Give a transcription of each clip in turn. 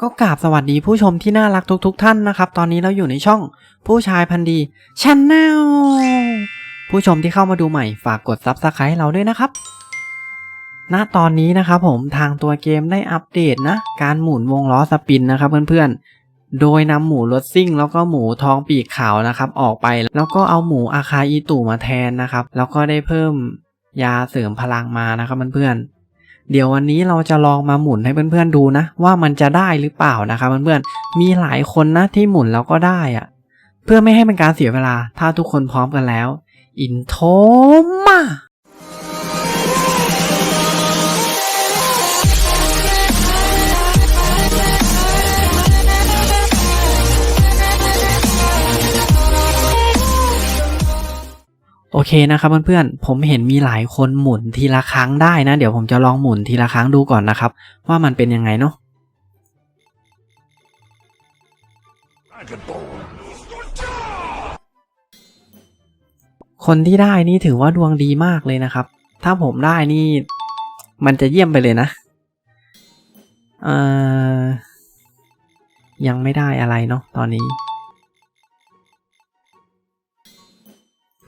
ก็กราบสวัสดีผู้ชมที่น่ารักทุกๆท่านนะครับ ตอนนี้เราอยู่ในช่องผู้ชายพันธ์ดีช n แนลผู้ชมที่เข้ามาดูใหม่ฝากกด Subscribe เราด้วยนะครับ ณตอนนี้นะครับผมทางตัวเกมได้อัปเดตนะ การหมุนวงล้อสปินนะครับเพื่อนๆ โดยนำหมูรถซิ่ง แล้วก็หมูทองปีกขาวนะครับออกไปแล้วก็เอาหมูอาคาอีตู่มาแทนนะครับ แล้วก็ได้เพิ่มยาเสริมพลังมานะครับเพื่อนๆ เดี๋ยววันนี้เราจะลองมาหมุนให้เพื่อนๆดูนะ ว่ามันจะได้หรือเปล่านะครับเพื่อนๆมีหลายคนนะที่หมุนแล้วก็ได้อะเพื่อไม่ให้เป็นการเสียเวลา ถ้าทุกคนพร้อมกันแล้ว อินโทรมา โอเคนะครับเพื่อนๆ ผมเห็นมีหลายคนหมุนทีละครั้งได้นะ เดี๋ยวผมจะลองหมุนทีละครั้งดูก่อนนะครับ ว่ามันเป็นยังไงเนาะคนที่ได้นี่ถือว่าดวงดีมากเลยนะครับ ถ้าผมได้นี่ มันจะเยี่ยมไปเลยนะเอ่อยังไม่ได้อะไรเนาะตอนนี้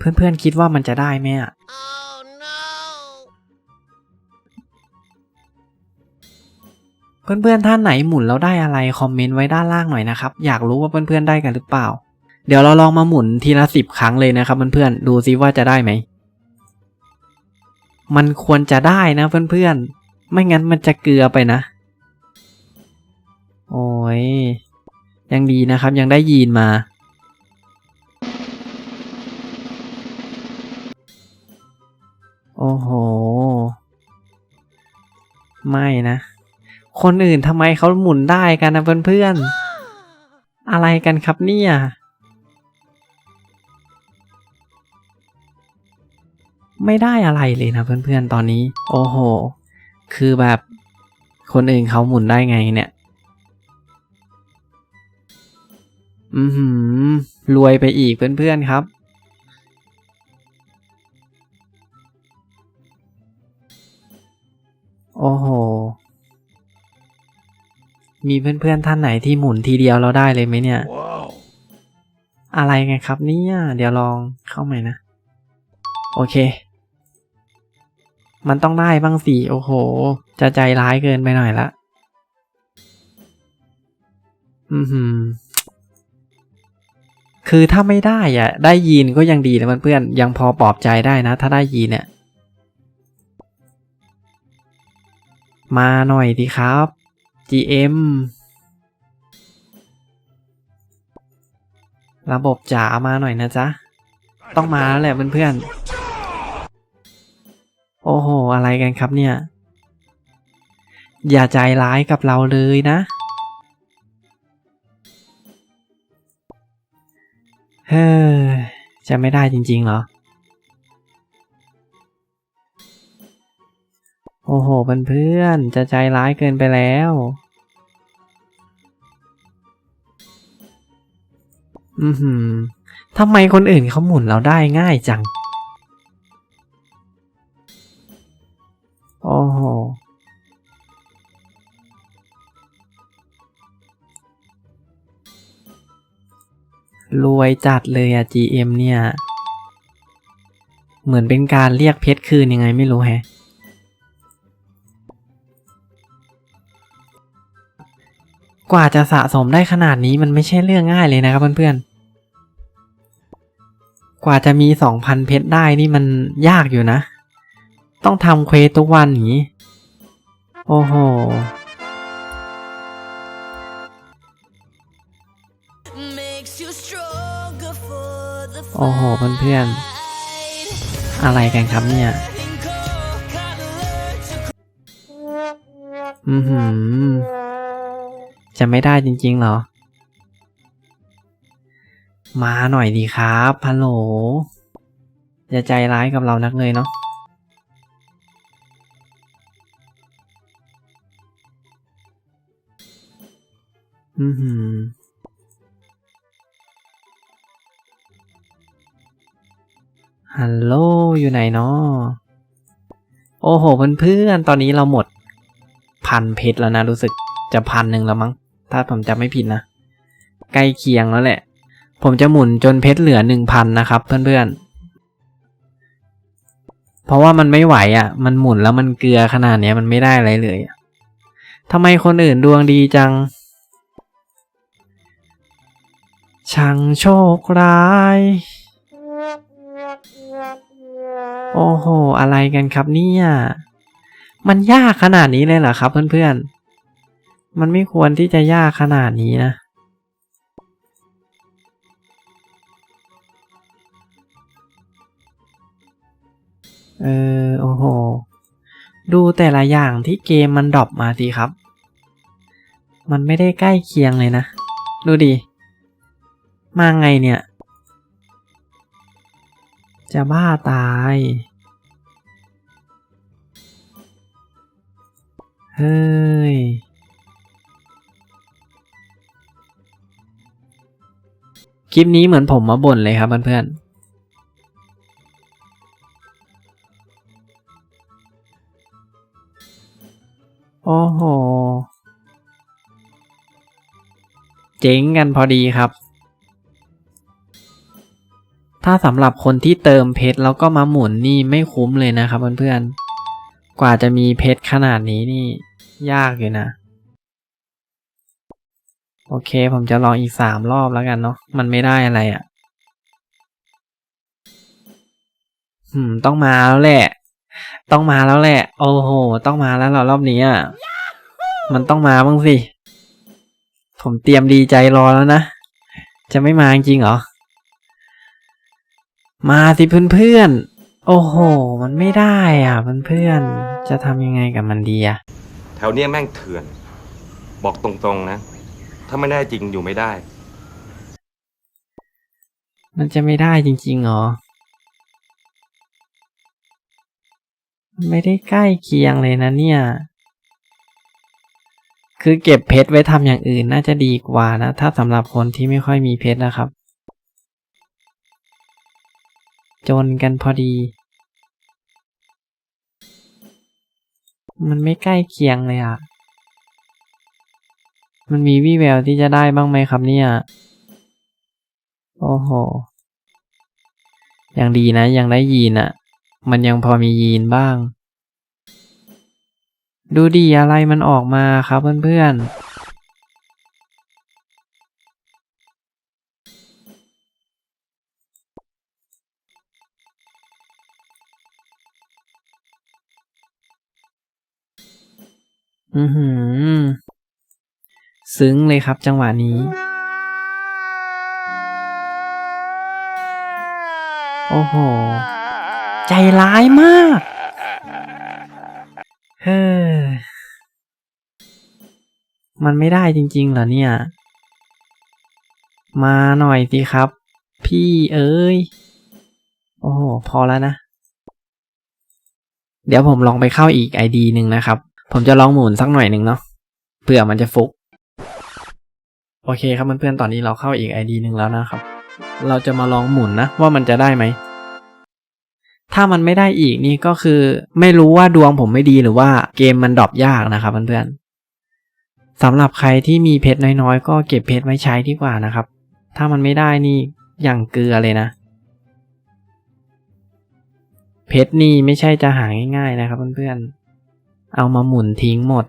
เพื่อนๆคิดว่ามันจะได้ไหมอะ Oh no! เพื่อนๆท่านไหนหมุนแล้วได้อะไรคอมเมนต์ไว้ด้านล่างหน่อยนะครับ อยากรู้ว่าเพื่อนๆได้กันหรือเปล่า เดี๋ยวเราลองมาหมุนทีละสิบครั้งเลยนะครับเพื่อนๆดูซิว่าจะได้ไหม มันควรจะได้นะเพื่อนๆ ไม่งั้นมันจะเกลือไปนะ โอ้ยยังดีนะครับยังได้ยีนมา โอ้โห ไม่นะ คนอื่นทำไมเขาหมุนได้กันนะเพื่อนๆ อะไรกันครับเนี่ย ไม่ได้อะไรเลยนะเพื่อนๆ ตอนนี้ โอ้โห คือแบบ คนอื่นเขาหมุนได้ไงเนี่ย อือหือรวยไปอีกเพื่อนๆครับ โอ้โห มีเพื่อนๆท่านไหนที่หมุนทีเดียวเราได้เลยไหมเนี่ย Wow! อะไรไงครับเนี่ย เดี๋ยวลองเข้าใหม่นะ โอเค มันต้องได้บ้างสิ โอ้โห จะใจร้ายเกินไปหน่อยละ อือหือคือถ้าไม่ได้อะได้ยีนก็ยังดีนะเพื่อนๆยังพอปลอบใจได้นะ ถ้าได้ยีนเนี่ย มาหน่อยดีครับ GM ระบบจ๋ามาหน่อยนะจ๊ะ ต้องมาแล้วแหละเพื่อนๆ โอ้โห อะไรกันครับเนี่ย อย่าใจร้ายกับเราเลยนะ เฮ้อจะไม่ได้จริงๆเหรอ อ้โหเพื่อนๆจะใจร้ายเกินไปแล้ว อือหือทำไมคนอื่นเขาหมุนเราได้ง่ายจัง โอ้โห รวยจัดเลยอะ GM เนี่ย เหมือนเป็นการเรียกเพชรคืนยังไงไม่รู้แฮะ กว่าจะสะสมได้ขนาดนี้มันไม่ใช่เรื่องง่ายเลยนะครับเพื่อนๆ กว่าจะมีสองพันเพชรได้นี่มันยากอยู่นะ ต้องทำเควสทุกวันอย่างนี้ โอ้โห Makes you stronger for the โอ้โหเพื่อน fight. ๆอะไรกันครับเนี่ย Having cold, gotta learn to อือหือ จะไม่ได้จริงๆเหรอ มาหน่อยดีครับฮัลโหลอย่าใจร้ายกับเรานักเลยเนาะอือหือฮัลโหลอยู่ไหนเนาะโอ้โหเพื่อนๆตอนนี้เราหมดพันเพชรแล้วนะรู้สึกจะพันหนึ่งแล้วมั้ง ถ้าผมจำไม่ผิดนะ ใกล้เคียงแล้วแหละ ผมจะหมุนจนเพชรเหลือหนึ่งพันนะครับ เพื่อนๆ เพราะว่ามันไม่ไหวอะ มันหมุนแล้วมันเกลือขนาดเนี้ยมันไม่ได้อะไรเลยทำไมคนอื่นดวงดีจังช่างโชคร้าย โอ้โห อะไรกันครับเนี่ย มันยากขนาดนี้เลยเหรอครับเพื่อนๆ มันไม่ควรที่จะยากขนาดนี้นะ เออ โอ้โห ดูแต่ละอย่างที่เกมมันดรอปมาสิครับ มันไม่ได้ใกล้เคียงเลยนะ ดูดิ มาไงเนี่ย จะบ้าตายเฮ้ย คลิปนี้เหมือนผมมาบ่นเลยครับเพื่อนๆโอ้โห เจ๋งกันพอดีครับ ถ้าสำหรับคนที่เติมเพชรแล้วก็มาหมุนนี่ไม่คุ้มเลยนะครับเพื่อนๆ กว่าจะมีเพชรขนาดนี้นี่ ยากอยู่นะ โอเค ผมจะลองอีกสามรอบแล้วกันเนาะมันไม่ได้อะไรอะ่ะหืม ต้องมาแล้วแหละ ต้องมาแล้วแหละ โอ้โห ต้องมาแล้วเหรอรอบนี้อะมันต้องมาบ้างสิ ผมเตรียมดีใจรอแล้วนะ จะไม่มาจริงเหรอ มาสิเพื่อนๆ โอ้โห มันไม่ได้อะเพื่อนๆ จะทำยังไงกับมันดีอะ แถวเนี้ยแม่งเถื่อน บอกตรงๆนะ ถ้าไม่ได้จริงอยู่ไม่ได้ มันจะไม่ได้จริงๆหรอ ไม่ได้ใกล้เคียงเลยนะเนี่ย คือเก็บเพชรไว้ทำอย่างอื่นน่าจะดีกว่านะ ถ้าสำหรับคนที่ไม่ค่อยมีเพชรนะครับ จนกันพอดี มันไม่ใกล้เคียงเลยอะ มันมีวี่แววที่จะได้บ้างไหมครับเนี่ย โอ้โห ยังดีนะ ยังได้ยีนอะมันยังพอมียีนบ้าง ดูดีอะไรมันออกมาครับเพื่อนๆอือหือ ซึ้งเลยครับจังหวะนี้ โอ้โห ใจร้ายมาก เฮ้อ มันไม่ได้จริง ๆ เหรอเนี่ย มาหน่อยสิครับ พี่เอ้ย โอ้โห พอแล้วนะ เดี๋ยวผมลองไปเข้าอีกไอดีหนึ่งนะครับ ผมจะลองหมุนสักหน่อยหนึ่งเนาะเผื่อมันจะฟุก โอเคครับเพื่อนๆตอนนี้เราเข้าอีกไอดีหนึ่งแล้วนะครับ เราจะมาลองหมุนนะว่ามันจะได้ไหม ถ้ามันไม่ได้อีกนี่ก็คือ ไม่รู้ว่าดวงผมไม่ดีหรือว่าเกมมันดรอปยากนะครับเพื่อนๆสำหรับใครที่มีเพชรน้อยๆ ก็เก็บเพชรไว้ใช้ดีกว่านะครับ ถ้ามันไม่ได้นี่อย่างเกลือเลยนะ เพชรนี่ไม่ใช่จะหาง่ายๆนะครับเพื่อนๆเอามาหมุนทิ้งหมด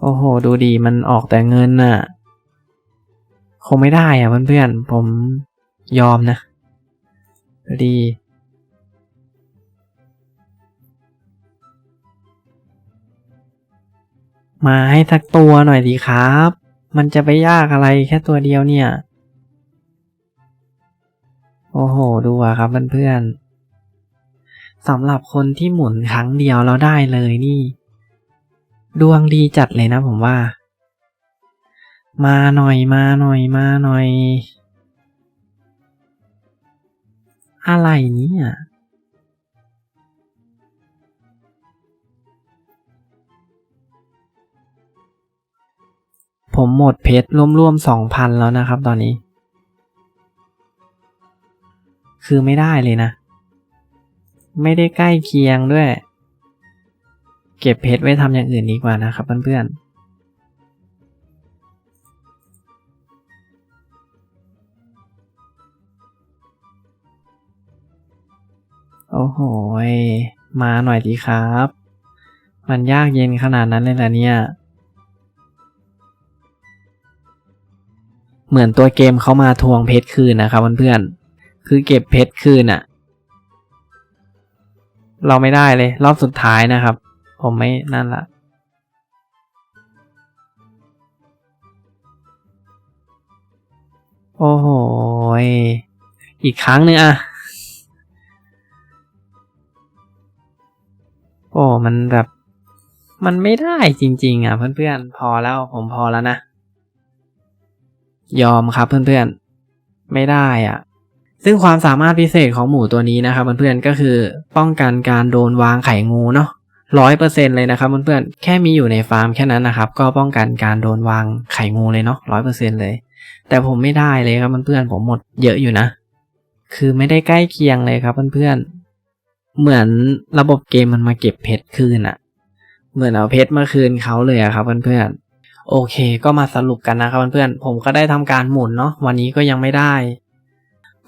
โอ้โห ดูดีมันออกแต่เงินน่ะ คงไม่ได้อะเพื่อนๆ ผมยอมนะ ดี มาให้สักตัวหน่อยดีครับ มันจะไปยากอะไรแค่ตัวเดียวเนี่ย โอ้โห ดูอะครับเพื่อนๆสำหรับคนที่หมุนครั้งเดียวแล้วได้เลยนี่ ดวงดีจัดเลยนะผมว่า มาหน่อยมาหน่อยมาหน่อย อะไรเนี่ยผมหมดเพชรร่วมๆสองพันแล้วนะครับตอนนี้ คือไม่ได้เลยนะ ไม่ได้ใกล้เคียงด้วย เก็บเพชรไว้ทำอย่างอื่นดีกว่านะครับเพื่อนๆโอ้โห มาหน่อยดีครับ มันยากเย็นขนาดนั้นเลยเหรอเนี่ย เหมือนตัวเกมเขามาทวงเพชรคืนนะครับเพื่อนๆ คือเก็บเพชรคืนอะเราไม่ได้เลย รอบสุดท้ายนะครับ ผมไม่นั่นละโอ้โห อีกครั้งหนึ่งอะโอ้ มันแบบ มันไม่ได้จริง ๆ อะ เพื่อนๆ พอแล้วผมพอแล้วนะ ยอมครับเพื่อนๆ ไม่ได้อะ ซึ่งความสามารถพิเศษของหมูตัวนี้นะครับเพื่อนๆ ก็คือ ป้องกันการโดนวางไข่งูเนาะ ร้อยเปอร์เซ็นเลยนะครับเพื่อนๆ แค่มีอยู่ในฟาร์มแค่นั้นนะครับ ก็ป้องกันการโดนวางไข่งูเลยเนาะร้อยเปอร์เซ็นเลย แต่ผมไม่ได้เลยครับเพื่อนๆ ผมหมดเยอะอยู่นะ คือไม่ได้ใกล้เคียงเลยครับเพื่อนๆ เหมือนระบบเกมมันมาเก็บเพชรคืนอะเหมือนเอาเพชรมาคืนเขาเลยอะครับเพื่อนๆ โอเค ก็มาสรุปกันนะครับเพื่อนๆ ผมก็ได้ทำการหมุนเนาะ วันนี้ก็ยังไม่ได้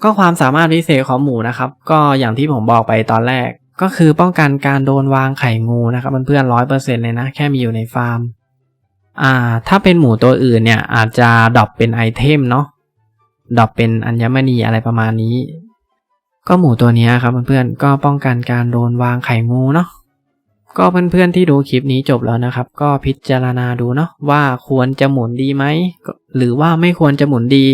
ก็ความสามารถพิเศษของหมูนะครับ ก็อย่างที่ผมบอกไปตอนแรก ก็คือป้องกันการโดนวางไข่งูนะครับเพื่อนๆร้อยเปอร์เซ็นต์เลยนะ แค่มีอยู่ในฟาร์ม อ่า ถ้าเป็นหมูตัวอื่นเนี่ย อาจจะดรอปเป็นไอเทมเนาะดรอปเป็นอัญมณีอะไรประมาณนี้ ก็หมูตัวนี้ครับเพื่อนๆก็ป้องกันการโดนวางไข่งูเนาะก็เพื่อนๆที่ดูคลิปนี้จบแล้วนะครับ ก็พิจารณาดูเนาะว่าควรจะหมุนดีไหมหรือว่าไม่ควรจะหมุนดี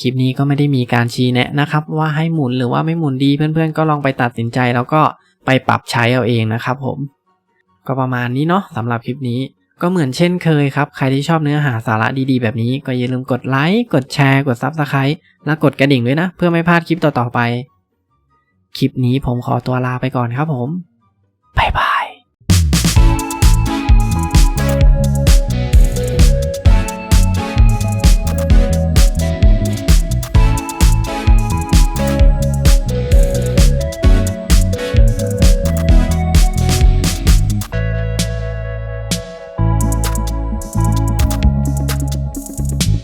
คลิปนี้ก็ไม่ได้มีการชี้แนะนะครับ ว่าให้หมุนหรือว่าไม่หมุนดีเพื่อนๆ ก็ลองไปตัดสินใจแล้วก็ ไปปรับใช้เอาเองนะครับผม ก็ประมาณนี้เนาะสำหรับคลิปนี้ก็เหมือนเช่นเคยครับ ใครที่ชอบเนื้อหาสาระดีๆ แบบนี้ก็อย่าลืมกดไลค์กดแชร์ กด Subscribe และกดกระดิ่งด้วยนะ เพื่อไม่พลาดคลิปต่อๆไป คลิปนี้ผมขอตัวลาไปก่อนครับผม บ๊ายบาย